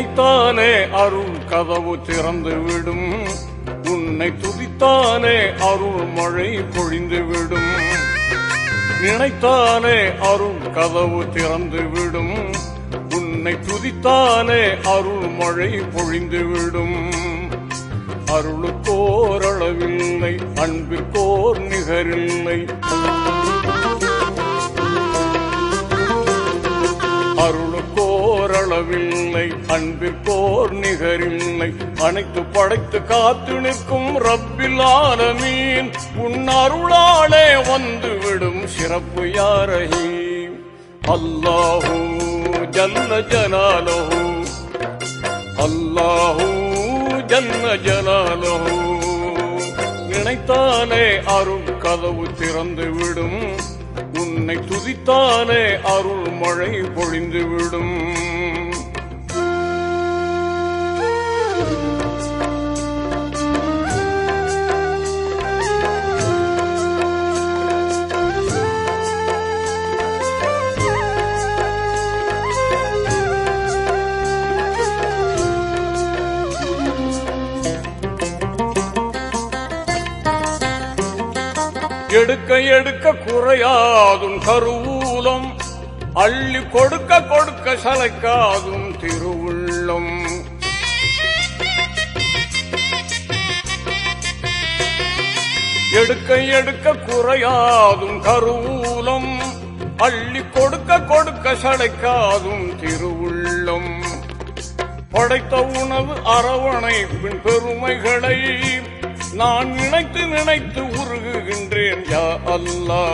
நினைத்தாலே அருள் கதவு திறந்து விடும். உன்னை துதித்தாலே அருள் மழை பொழிந்து விடும். நினைத்தாலே அருள் கதவு திறந்து விடும். உன்னை துதித்தாலே அருள் மழை பொழிந்து விடும். அருளுக்கோரளவில்லை அன்பிற்கோர் நிகரில்லை. அளவில்லை அன்பிற்கோர் நிகரில்லை. அனைத்து படைத்து காத்து நிற்கும் ரப்பில் ஆலமீன் உன்னருளாலே வந்து விடும் சிறப்பு யாரஹி அல்லாஹூ ஜல்ல ஜலாலஹூ. அல்லாஹூ ஜல்ல ஜலாலஹூ. நினைத்தாலே அருள் கதவு திறந்து விடும் உன்னை துதித்தாலே அருள் மழை பொழிந்து விடும் எடுக்க குறையாதும் கருவூலம் அள்ளி கொடுக்க கொடுக்க சலைக்காதும் திருவுள்ளம். எடுக்க எடுக்க குறையாதும் கருவூலம் அள்ளி கொடுக்க கொடுக்க சடைக்காதும் திருவுள்ளம். படைத்த உணவு அரவணைப்பின் பெருமைகளை நான் நினைத்து நினைத்து உருகுகின்றேன் யா அல்லா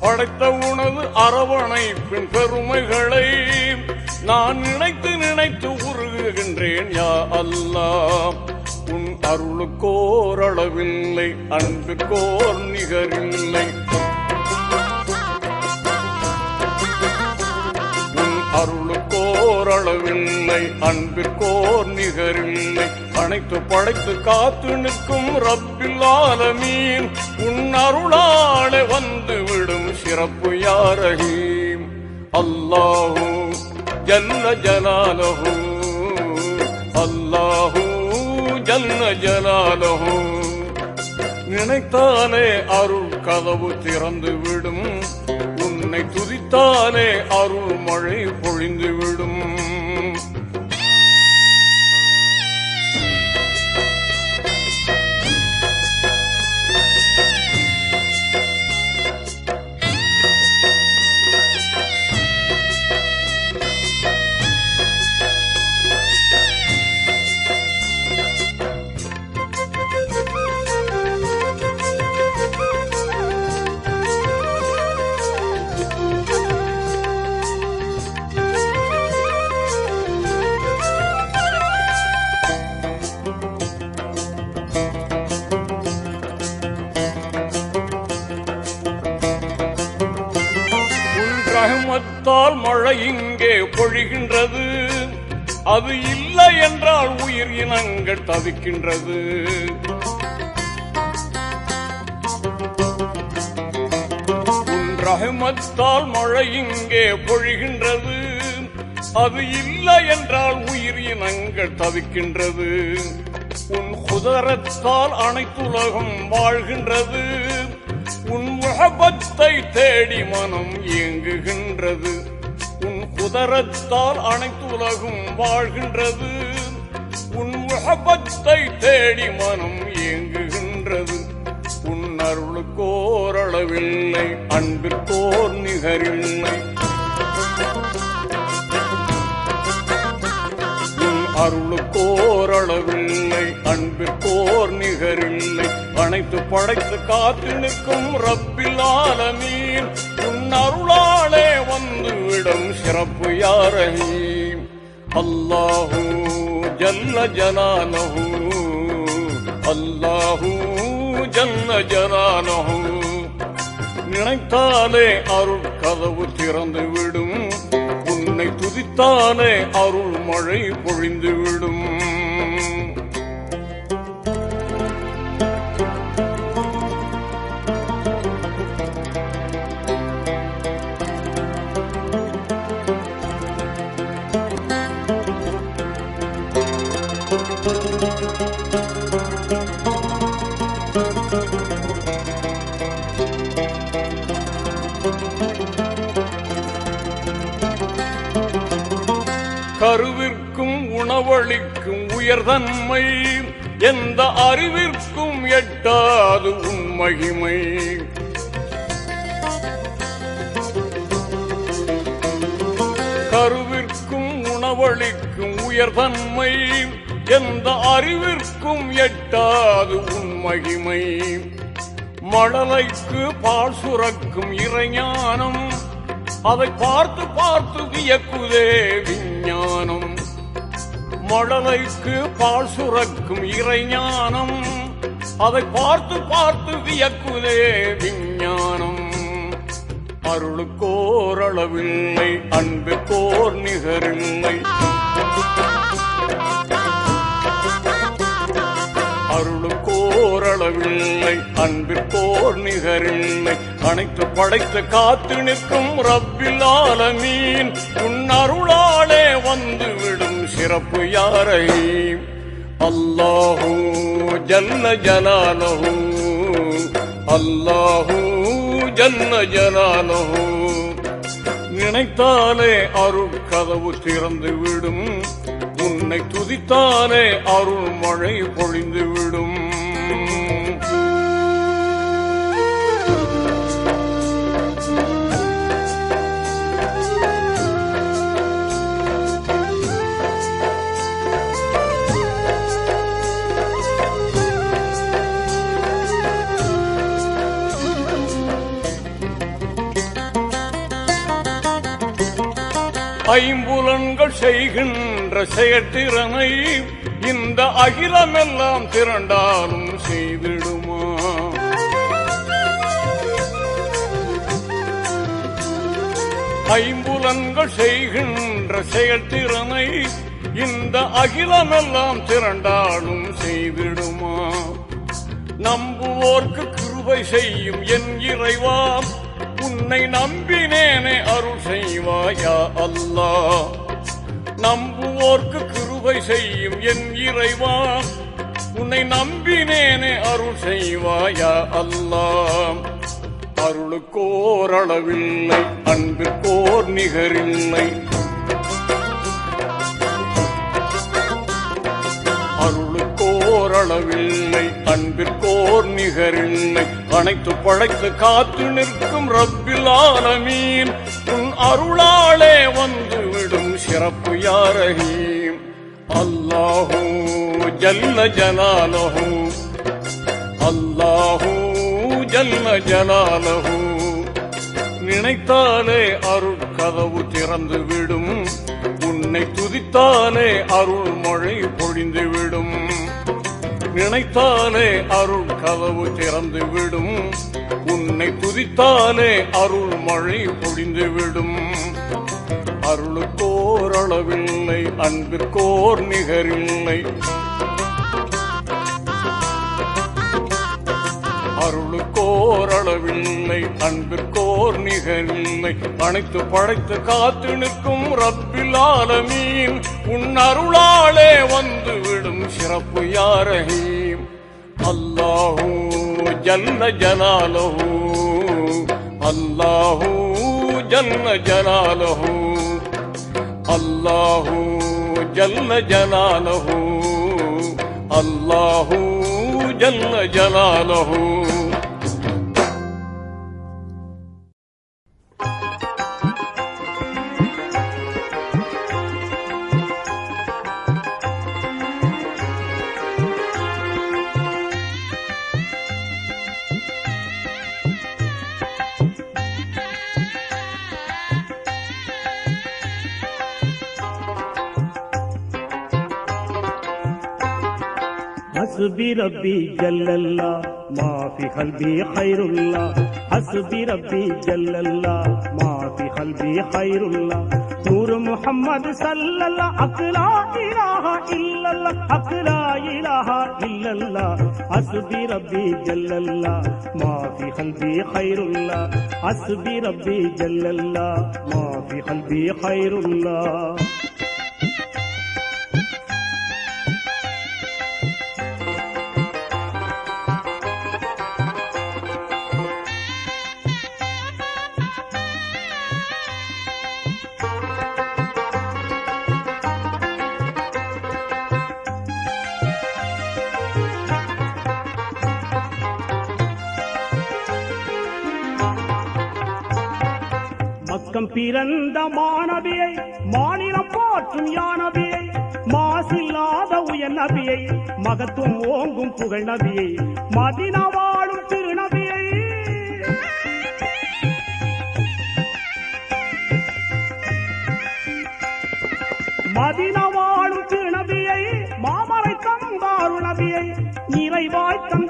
படைத்த உணவு அரவணைப்பின் பெருமைகளை நான் நினைத்து நினைத்து உருகுகின்றேன் யா அல்லா உன் அருளுக்கோரளவில்லை அன்புக்கோர் நிகரில்லை. உன் அருள் ஓரளவில்லை அன்பிற்கோர் நிகரில்லை அனைத்து படைத்து காத்து நிற்கும் ரப்பில்லாத மீன் உன் அருளாலே வந்து விடும் சிறப்பு யாரகீம். அல்லாஹூ ஜல்ல ஜலாலஹூ. அல்லாஹூ ஜல்ல ஜலாலஹூ. நினைத்தாலே அருள் கதவு திறந்து விடும் தன்னை துதித்தாலே அருள் மழை என்றால் மழை இங்கே பொழிகின்றது. அது இல்லை என்றால் உயிர் இனங்கள் தவிக்கின்றது. ரஹமத்தால் மழை இங்கே பொழிகின்றது. அது இல்லை என்றால் உயிர் இனங்கள் தவிக்கின்றது. உன் குதரத்தால் அனைத்துலகம் வாழ்கின்றது. உன் முகபத்தை தேடி மனம் இயங்குகின்றது. உன் குதரத்தால் அனைத்துலகும் வாழ்கின்றது. உன் முகபத்தை தேடி மனம் இயங்குகின்றது. உன் அருளுக்கோர் அளவில்லை அன்பிற்கோர் நிகரில்லை. உன் அருளுக்கோர் அளவில்லை அன்பிற்கோர் நிகரில்லை. அனைத்து படைத்து காத்து நிற்கும் ரப்பில் ஆலமீன். அருளாலே வந்து விடும் சிறப்பு யாரை அல்லாஹூ ஜல்ல ஜனானஹூ அல்லாஹூ ஜல்ல ஜனானஹூ நினைத்தாலே அருள் கதவு திறந்து விடும். உன்னை துதித்தாலே அருள் மழை பொழிந்து உணவளிக்கும் உயர்தன்மை எந்த அறிவிற்கும் எட்டாது உன் மகிமை. கருவிற்கும் உணவளிக்கும் உயர்தன்மை எந்த அறிவிற்கும் எட்டாது உன் மகிமை. மழலைக்கு பால் சுரக்கும் இறைஞானம் அதை பார்த்து பார்த்து வியக்குதே விஞ்ஞானம். மழலைக்கு பால் சுரக்கும் இறைஞானம். அதை பார்த்து பார்த்து வியக்குதே விஞ்ஞானம். அருளுக்கோரளவில்லை அன்புக்கோர் நிகரில்லை. அருளுக்கோரளவில்லை அன்பிற்கோர் நிகரில்லை. அனைத்து படைத்து காத்து நிற்கும் ரப்பில் ஆலமீன் உன் அருளாலே வந்து விடும் சிறப்பு யாரை? அல்லாஹூ ஜன்ன ஜலாலஹூ. அல்லாஹூ ஜன்ன ஜலாலஹூ. நினைத்தாலே அருள் கதவு திறந்து விடும். உன்னை துதித்தாலே அருள் மழை பொழிந்து விடும். செய்கின்ற செயற்திறனை இந்த அகிலமெல்லாம் திரண்டாலும் செய்திடுமா? ஐம்புலன்கள் செய்கின்ற செயற்திறனை இந்த அகிலமெல்லாம் திரண்டாலும் செய்திடுமா? நம்புவோர்க்கு கிருபை செய்யும் என் இறைவா உன்னை நம்பினேனே அருள் செய்வாயா அல்லாஹ் நம்புவோர்க்கு கிருபை செய்யும் என் இறைவா. உன்னை நம்பினேனே அருள் செய்வாயா அல்லாஹ் அருளுக்கோரளவில்லை அன்பிற்கோர் நிகரில்லை. அருளுக்கோரளவில்லை அன்பிற்கோர் நிகரில்லை. அனைத்து படைத்து காத்து நிற்கும் ரப்பில் ஆலமீன். உன் அருளாலே வந்து விடும் சிறப்பு யாரஹீம் அல்லாஹூ ஜல்ல ஜலாலஹூ அல்லாஹூ ஜல்ல ஜலாலஹூ நினைத்தாலே அருள் கதவு திறந்து விடும். உன்னை துதித்தாலே அருள் மழை பொழிந்து விடும். நினைத்தாலே அருள் கதவு திறந்து விடும். உன்னை துதித்தாலே அருள் மழை பொழிந்து விடும். அருளுக்கோர் அளவில்லை அன்பிற்கோர் நிகரில்லை. அருளுக்கோர் அளவில்லை அன்பிற்கோர் நிகரில்லை. அனைத்து படைத்து காத்து நிற்கும் ரப்பில் ஆலமீன் உன் அருளாலே வந்துவிடும் சிறப்பு யாரஹீம் அல்லாஹூ ஜல்ல ஜலாலஹூ அல்லாஹூ ஜல்ல ஜலாலஹூ. الله جل جلاله الله جل جلاله حسبي ربي جل الله. ما في قلبي خير الله. حسبي ربي جل الله. ما في قلبي خير الله. نور محمد صلى الله. حق لا إله إلا الله. حق لا إله إلا الله. حسبي ربي جل الله. ما في قلبي خير الله. حسبي ربي جل الله. ما في قلبي خير الله. பக்கம் பிறந்த மாணவியை மாநிலம் போற்றும் யானவியை மாசில்லாத உயர் நபியை மகத்துவம் ஓங்கும் புகழ் நபியை மதினா வாழும் திருநபியை. மதினா வாழும் திரு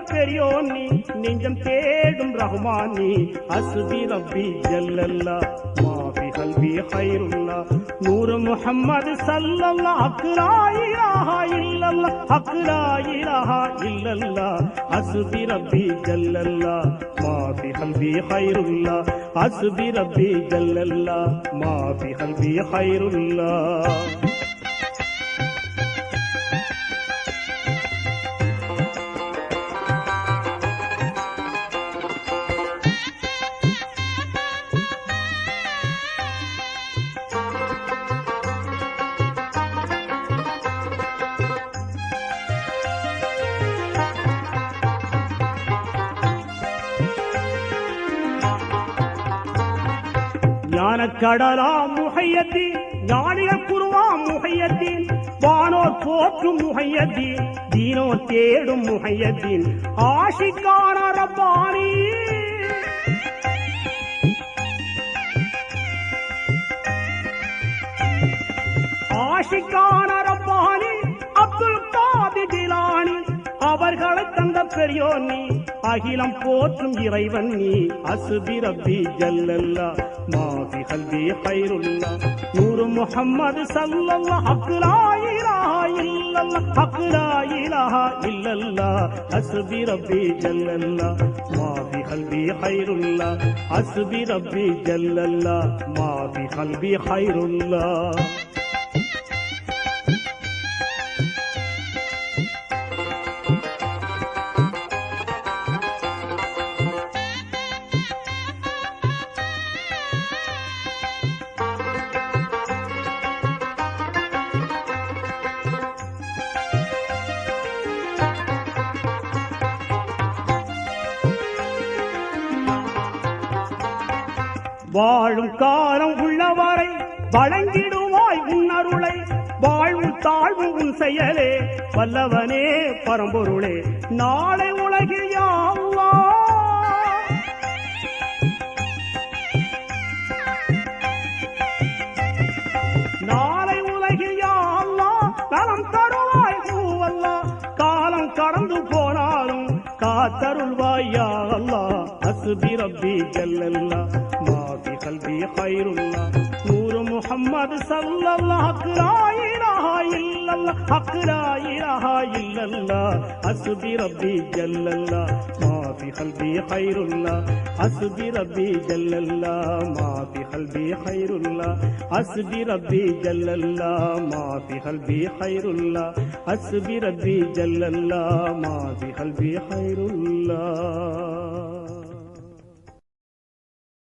பெரியோன் நீ நெஞ்சம் தேடும் ரஹ்மான் நீ. அசுபி ரப்பி ஜல்லல்லா மாபி கல்வி ஹைருல்லா. நூறு முஹம்மது சல்லல்லா அக்லா இலாஹா இல்லல்லா அக்லா இலாஹா இல்லல்லா. அசுபி ரப்பி ஜல்லல்லா மாபி கல்வி ஹைருல்லா. அசுபி ரப்பி ஜல்லல்லா மாபி கல்வி ஹைருல்லா. ஞானக்கடலா முகையத்தீன் ஞானிகள் குருவாம் முகையத்தீன் வானோர் போற்றும் முகையத்தீன் தீனோ தேடும் முகையத்தீன். ஆஷிக்கான ரப்பானி. ஆஷிக்கான ரப்பானி அப்துல் காதி ஜிலானி அவர்களை தந்த பெரியோர் நீ. அகிலம் போற்றும் இறைவன் நீ. அசுபி ரப்பி ஜல்லல்லா. மாஃபி கல்வி ஹைருல்லா நூறு முஹம்மது சல்லல்லா. ஹக்குலா இல்லல்லா ஹக்குலா இல்லல்லா. அசுபி ரப்பி ஜல்லல்லா. மாஃபி கல்வி ஹைருல்லா அசுபி ரப்பி ஜல்லல்லா. மாஃபி கல்வி ஹைருல்லா வாழும் காலம் உள்ளவரை வழங்கிடுவாய் உன் அருளை. வாழ்வும் தாழ்வும் உன் செயலே. வல்லவனே பரம்பொருளே நாளை உலகில் யாவா நாளை உலகில் யாவா நலம் தருவாய் பூவல்லா. காலம் கடந்து போனாலும் காத்தருள்வாய் யா அல்லாஹ் ரப்பி ஜல்லல்லா. கல்வி ஹைருல்லா நூறு முஹம்மது ஸல்லல்லாஹு லா இலாஹா இல்லல்லா ஹக் லா இலாஹா இல்லல்லா அஸ்பி ரப்பி ஜல்லல்லா மாஃபி கல்வி ஹைருல்லா அஸ்பி ரப்பி ஜல்லல்லா மாஃபி கல்வி ஹைருல்லா அஸ்பி ரப்பி ஜல்லல்லா மாஃபி கல்வி ஹைருல்லா அஸ்பி ரப்பி ஜல்லல்லா மாஃபி கல்வி ஹைருல்லா